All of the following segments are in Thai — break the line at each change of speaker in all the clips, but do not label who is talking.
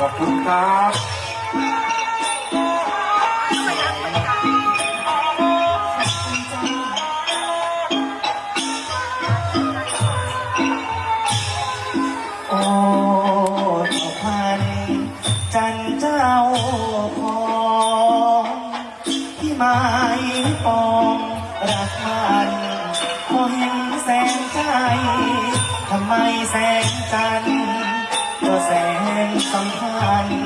ขอบคุณครับ
โอ้เจ้าพันจันเจ้าของที่หมายปองรักมันพอเห็นแสงใจทำไมแสงจันทร์ ก็แสงสัมพันธ์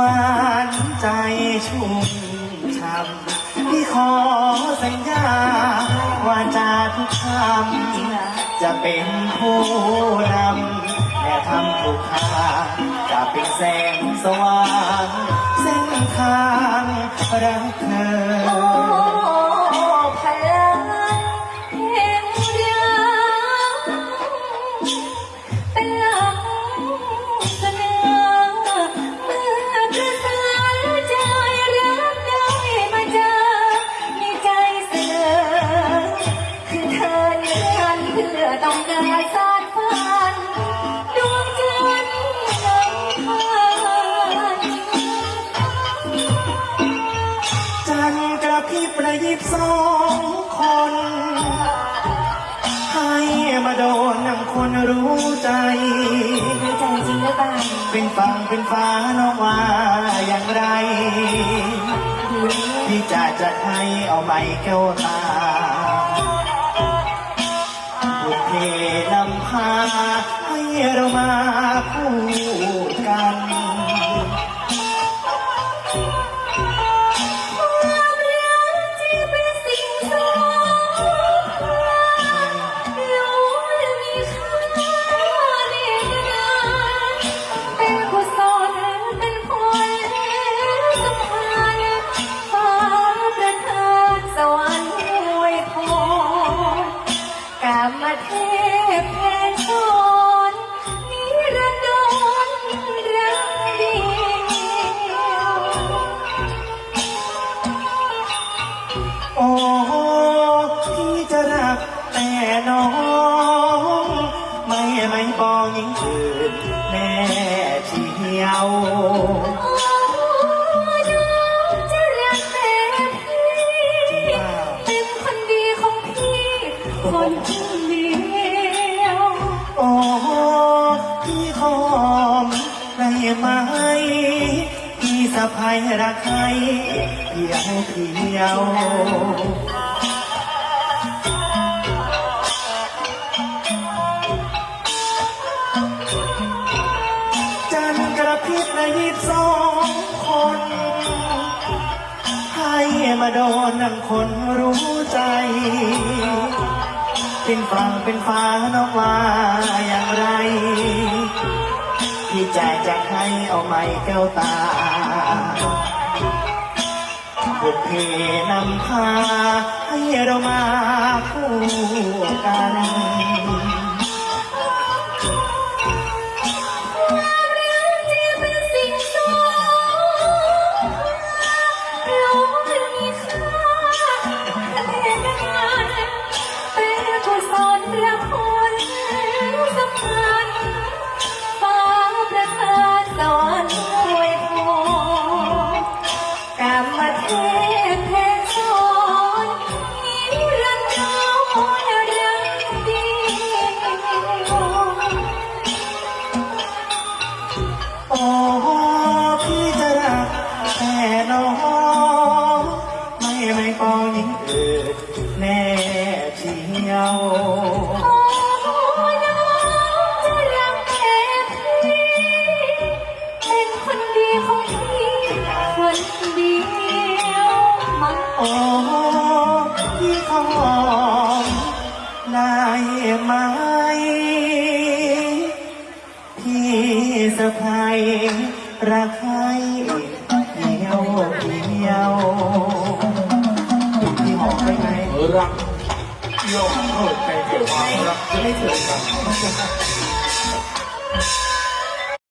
วา
นใจชุ่ม
ช่ำพี่ขอสัญญาว่าจะทุกคำจะเป็นผู้นำและทำทุกทางจะเป็นแสงสว่าง เส้นทางรักเธ
อ สอง
คน ให้มาโดนนำคนรู้ใจ
ดีใจจริงหรือเปล่า
เป็นฝั่งเป็นฟ้าน้องว่าอย่างไร พี่จะจะให้เอาไม้แก้วตาบุพเพนำพาให้เรามาคู่กัน
อม
ได้ไหมพี่สะพายรักใครเพียงเพียวจันทร์กระพริบในยิบสองคน ให้มาโดนนั่งคนรู้ใจ เป็นฝั่งเป็นฟ้าน้องว่าอย่างไร พี่แจจะให้เอาไม้แก้วตาบุพเพนำพาให้เรามาคู่กัน โอ้พี่ขอได้ไหม พี่สะพายรักให้เดียวเดียวพี่หอมไปไหม
รักย่อมเข้าใจในความรัก
จะไม่เถิดครับ